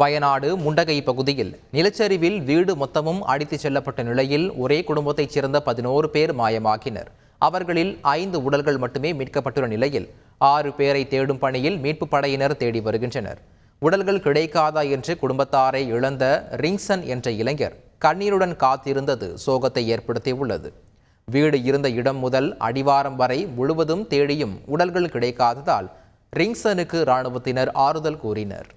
வயநாடு முண்டகை பகுதியில் நிலச்சரிவில் வீடு மொத்தமும் அடித்துச் செல்லப்பட்ட நிலையில் ஒரே குடும்பத்தைச் சேர்ந்த பதினோரு பேர் மாயமாகினர். அவர்களில் ஐந்து உடல்கள் மட்டுமே மீட்கப்பட்டுள்ள நிலையில் ஆறு பேரை தேடும் பணியில் மீட்புப் படையினர் தேடி வருகின்றனர். உடல்கள் கிடைக்காதா என்று குடும்பத்தாரை இழந்த ரிங்சன் என்ற இளைஞர் கண்ணீருடன் காத்திருந்தது சோகத்தை ஏற்படுத்தியுள்ளது. வீடு இருந்த இடம் முதல் அடிவாரம் வரை முழுவதும் தேடியும் உடல்கள் கிடைக்காததால் ரிங்சனுக்கு இராணுவத்தினர் ஆறுதல் கூறினர்.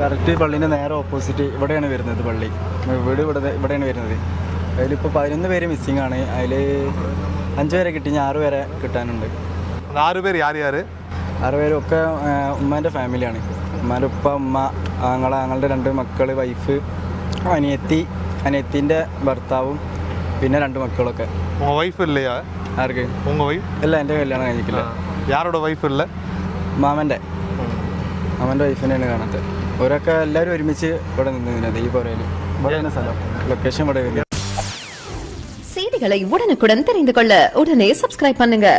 കറക്റ്റ് പള്ളീന്റെ നേരെ ഓപ്പോസിറ്റ് ഇവിടെയാണ് വരുന്നത് പള്ളി. വീട് ഇവിടെ ഇവിടെയാണ് വരുന്നത്. അതിലിപ്പോൾ പതിനൊന്ന് പേര് മിസ്സിംഗ് ആണ്. അതിൽ അഞ്ച് പേരെ കിട്ടി ഞാൻ ആറ് പേരെ കിട്ടാനുണ്ട്. ആറ് പേര് ആര് ആര്? ആറ് പേരൊക്കെ ഉമ്മാന്റെ ഫാമിലിയാണ് ഉമ്മാന്റെ ഉപ്പ ഉമ്മ ആങ്ങൾ ആങ്ങളുടെ രണ്ട് മക്കൾ വൈഫ് അനിയത്തി അനിയത്തിന്റെ ഭർത്താവും പിന്നെ രണ്ട് മക്കളൊക്കെ. വൈഫ് ഇല്ലേ ആർക്ക്? ഉങ്ങ വൈഫ് ഇല്ല എന്റെ കല്യാണം കഴിഞ്ഞിട്ടില്ല. യാരുടെ വൈഫ് ഇല്ല മാമന്റെ മാമന്റെ വൈഫിനെയാണ് കാണാത്തത് അവരൊക്കെ എല്ലാവരും ഒരുമിച്ച് ഇവിടെ നിന്നതിനത് ഈ പുറയിൽ ഇവിടെയാണ് സ്ഥലം ലൊക്കേഷൻ ഇവിടെ വരുന്നത് செய்திகளை உடனுக்குடன் தெரிந்து கொள்ள உடனே சப்ஸ்கிரைப் பண்ணுங்க